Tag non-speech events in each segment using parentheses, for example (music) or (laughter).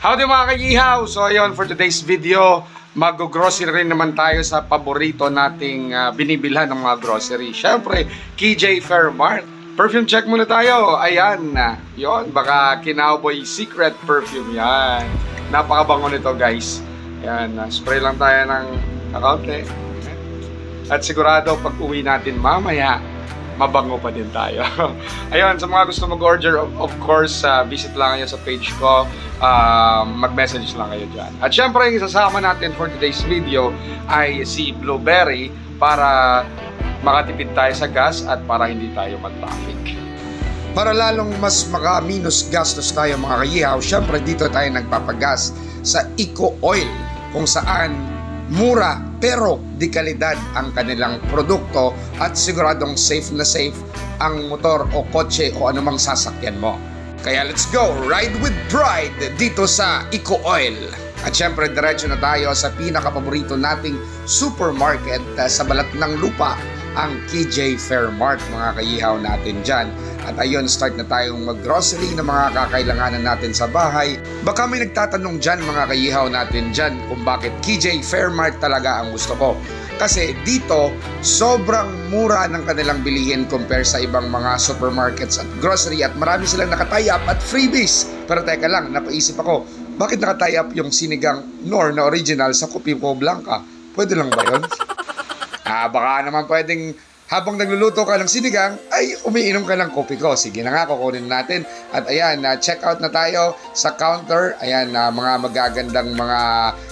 Howdy mga kayihaw! So ayun, for today's video, mag-grocery rin naman tayo sa paborito nating ah, binibilhan ng mga grocery. Siyempre, KJ Fairmart. Perfume check muna tayo. Ayan. Yon, baka Kinawboy Secret Perfume yan. Napakabango nito guys. Ayan, ah, spray lang tayo ng kaunti. At sigurado pag uwi natin mamaya, mabango pa din tayo. (laughs) Ayun, sa mga gusto mag-order, of, course, uh, visit lang kayo sa page ko. Uh, mag-message lang kayo dyan. At syempre, yung isasama natin for today's video ay si Blueberry para makatipid tayo sa gas at para hindi tayo mag-traffic. Para lalong mas maka-minus gastos tayo mga kayihaw, syempre dito tayo nagpapagas sa Eco Oil kung saan mura pero di kalidad ang kanilang produkto at siguradong safe na safe ang motor o kotse o anumang sasakyan mo. Kaya let's go, ride with pride dito sa Eco Oil. At syempre diretso na tayo sa pinakapaborito nating supermarket uh, sa balat ng lupa, ang KJ Fairmart mga kayihaw natin dyan. At ayun, start na tayong mag-grocery ng mga kakailanganan natin sa bahay. Baka may nagtatanong dyan mga kayihaw natin dyan kung bakit KJ Fairmart talaga ang gusto ko. Kasi dito, sobrang mura ng kanilang bilihin compare sa ibang mga supermarkets at grocery at marami silang nakatie up at freebies. Pero teka lang, napaisip ako, bakit nakatie up yung sinigang nor na original sa Copipo Blanca? Pwede lang ba yun? (laughs) Ah, baka naman pwedeng habang nagluluto ka ng sinigang, ay umiinom ka ng kopi ko. Sige na nga, kukunin natin. At ayan, na check out na tayo sa counter. Ayan, na mga magagandang mga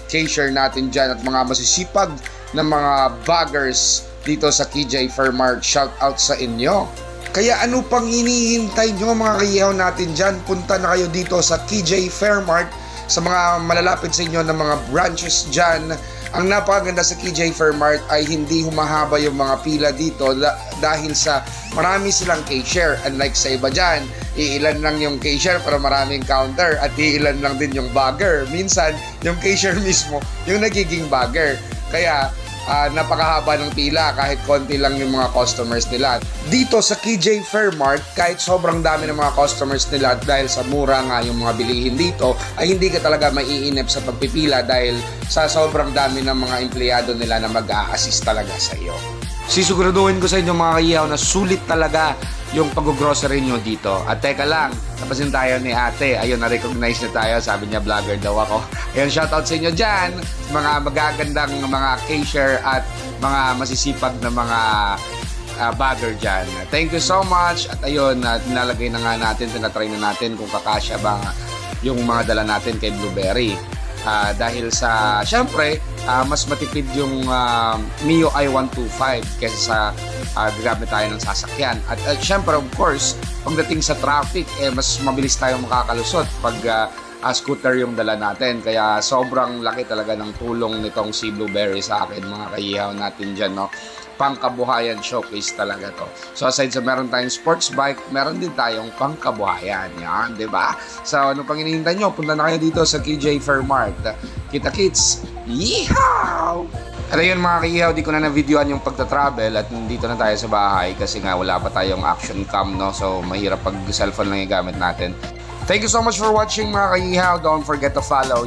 cashier natin dyan at mga masisipag na mga baggers dito sa KJ Fairmart. Shout out sa inyo. Kaya ano pang hinihintay nyo mga kayaw natin dyan? Punta na kayo dito sa KJ Fairmart sa mga malalapit sa inyo na mga branches dyan. Ang napakaganda sa KJ Fairmart ay hindi humahaba yung mga pila dito da- dahil sa marami silang cashier. Unlike sa iba dyan, iilan lang yung cashier para maraming counter at iilan lang din yung bagger. Minsan, yung cashier (laughs) mismo yung nagiging bagger. Kaya Ah, napakahaba ng pila kahit konti lang yung mga customers nila. Dito sa KJ Fairmart, kahit sobrang dami ng mga customers nila dahil sa mura nga yung mga bilihin dito, ay hindi ka talaga maiinip sa pagpipila dahil sa sobrang dami ng mga empleyado nila na mag-a-assist talaga sa iyo. Sisiguraduhin ko sa inyo mga kayaw na sulit talaga yung pag-grocery nyo dito. At teka lang, tapasin tayo ni ate. Ayun, na-recognize na tayo. Sabi niya, vlogger daw ako. (laughs) Ayun, shoutout sa inyo dyan. Mga magagandang mga cashier at mga masisipag na mga uh, bagger dyan. Thank you so much. At ayun, uh, tinalagay na nga natin, tinatry na natin kung kakasya ba yung mga dala natin kay Blueberry. Ah, dahil sa, syempre, ah, mas matipid yung ah, Mio i125 kaysa sa uh, gagamit tayo ng sasakyan. At uh, syempre, of course, pagdating sa traffic, eh, mas mabilis tayong makakalusot pag ah, ah, scooter yung dala natin. Kaya sobrang laki talaga ng tulong nitong si Blueberry sa akin, mga kayihaw natin dyan, no? Pangkabuhayan showcase talaga to. So aside sa meron tayong sports bike, meron din tayong pangkabuhayan. Yan, di ba? So ano pang hinihintay nyo? Punta na kayo dito sa KJ Fairmart. Kita kits! Yeehaw! At ayun mga kahihaw, di ko na na-videoan yung pagta-travel at nandito na tayo sa bahay kasi nga wala pa tayong action cam, no? So mahirap pag cellphone lang yung gamit natin. Thank you so much for watching mga kahihaw. Don't forget to follow